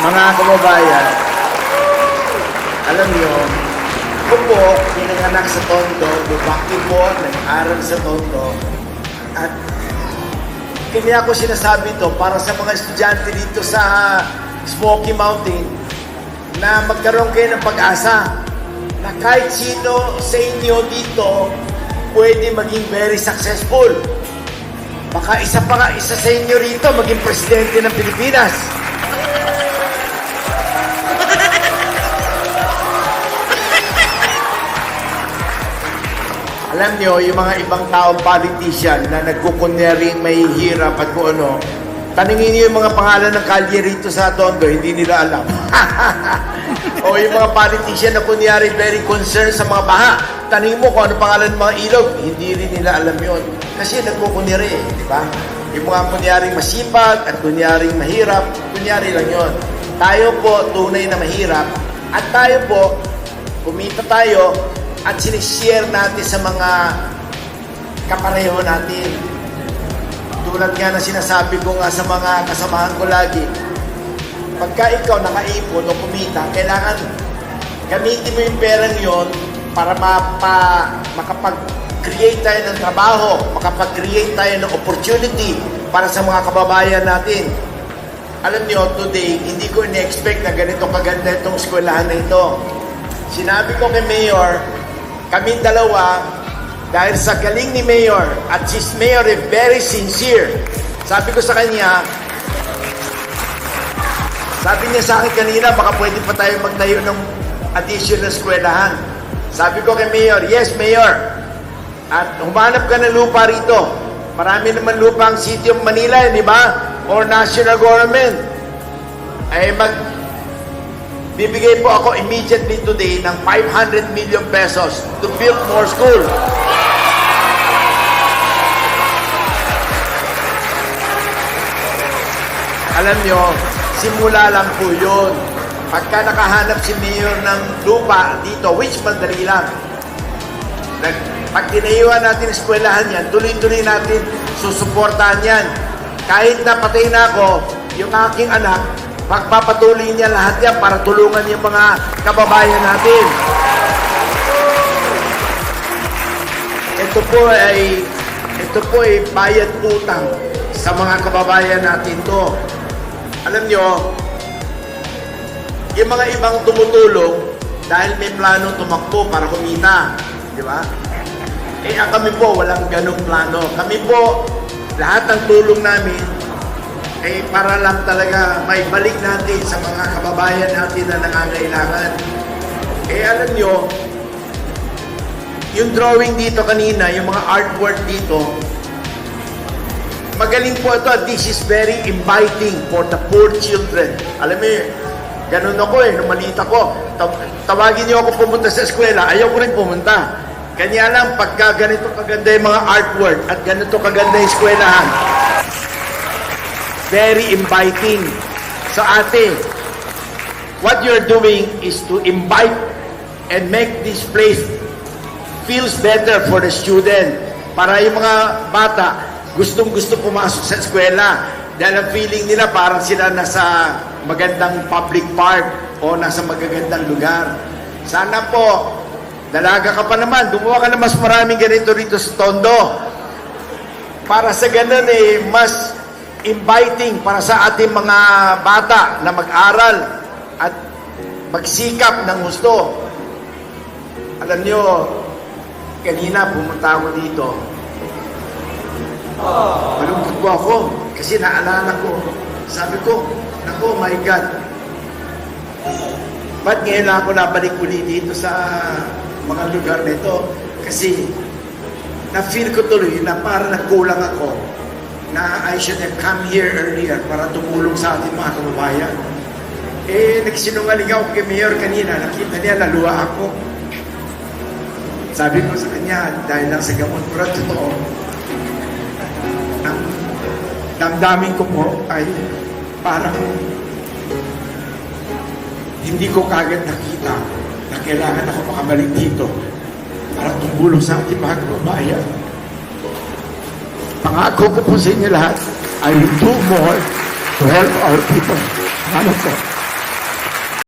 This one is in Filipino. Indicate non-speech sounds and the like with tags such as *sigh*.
Mga kababayan, alam niyo, ako po, pinanganak sa Tondo, bubaki po, nag-aral sa Tondo, at kaya ako sinasabi to para sa mga estudyante dito sa Smoky Mountain na magkaroon kayo ng pag-asa na kahit sino sa inyo dito pwede maging very successful. Baka isa pa nga, isa sa inyo rito maging presidente ng Pilipinas. Alam nyo, yung mga ibang taong politician na nagkukunyaring may hirap at kung ano, taningin nyo yung mga pangalan ng kalye rito sa Tondo, hindi nila alam. *laughs* o yung mga politician na kunyari very concerned sa mga baha, taningin mo kung ano pangalan ng mga ilog, hindi rin nila alam yon Kasi nagkukunyari, di ba? Yung mga kunyaring masipag at kunyaring mahirap, kunyari lang yon Tayo po tunay na mahirap at tayo po, kumita tayo at sinishare natin sa mga kapareho natin. Tulad nga na sinasabi ko nga sa mga kasamahan ko lagi, pagka ikaw nakaipon o kumita, kailangan gamitin mo yung perang yon para mapa, makapag-create tayo ng trabaho, makapag-create tayo ng opportunity para sa mga kababayan natin. Alam niyo, today, hindi ko in-expect na ganito kaganda itong eskwelahan na ito. Sinabi ko kay Mayor, kami dalawa, dahil sa galing ni Mayor, at si Mayor is very sincere, sabi ko sa kanya, sabi niya sa akin kanina, baka pwede pa tayo magtayo ng additional eskwelahan. Sabi ko kay Mayor, yes, Mayor. At humanap ka ng lupa rito. Marami naman lupa ang City of Manila, eh, di ba? Or national government. Ay mag bibigay po ako immediately today ng 500 million pesos to build more school. Alam nyo, simula lang po yun. Pagka nakahanap si Mayor ng lupa dito, which madali lang. Pag tinayuan natin eskwelahan yan, tuloy-tuloy natin susuportahan yan. Kahit na patay na ako, yung aking anak, pagpapatuloy niya lahat yan para tulungan yung mga kababayan natin. Ito po ay ito po ay bayad utang sa mga kababayan natin to. Alam nyo, yung mga ibang tumutulong dahil may plano tumakbo para kumita. Di ba? Eh, kami po, walang ganong plano. Kami po, lahat ng tulong namin, eh, para lang talaga may balik natin sa mga kababayan natin na nangangailangan. Eh, alam nyo, yung drawing dito kanina, yung mga artwork dito, magaling po ito. This is very inviting for the poor children. Alam mo, ganun ako eh, ako. Taw- Tawagin niyo ako pumunta sa eskwela, ayaw ko rin pumunta. Kanya lang, pagka ganito kaganda yung mga artwork at ganito kaganda yung eskwelahan, very inviting. So ate, what you're doing is to invite and make this place feels better for the student. Para yung mga bata, gustong gusto pumasok sa eskwela. Dahil ang feeling nila parang sila nasa magandang public park o nasa magagandang lugar. Sana po, dalaga ka pa naman, gumawa ka na mas maraming ganito rito sa Tondo. Para sa ganun eh, mas inviting para sa ating mga bata na mag-aral at magsikap ng gusto. Alam nyo, kanina pumunta ako dito. Malungkot po ako kasi naalala ko. Sabi ko, Nako, my God. Ba't ngayon lang ako nabalik uli dito sa mga lugar nito? Kasi na-feel ko tuloy na para nagkulang ako na I should have come here earlier para tumulong sa ating mga kababayan. Eh, nagsinungaling ako kay Mayor kanina. Nakita niya, naluwa ako. Sabi ko sa kanya, dahil lang sa gamot, pero totoo, ang damdamin ko po ay parang hindi ko kagad nakita na kailangan ako makabalik dito para tumulong sa ating mga kababayan. Pangako ko po sa inyo lahat, I will do more to help our people. Salamat po.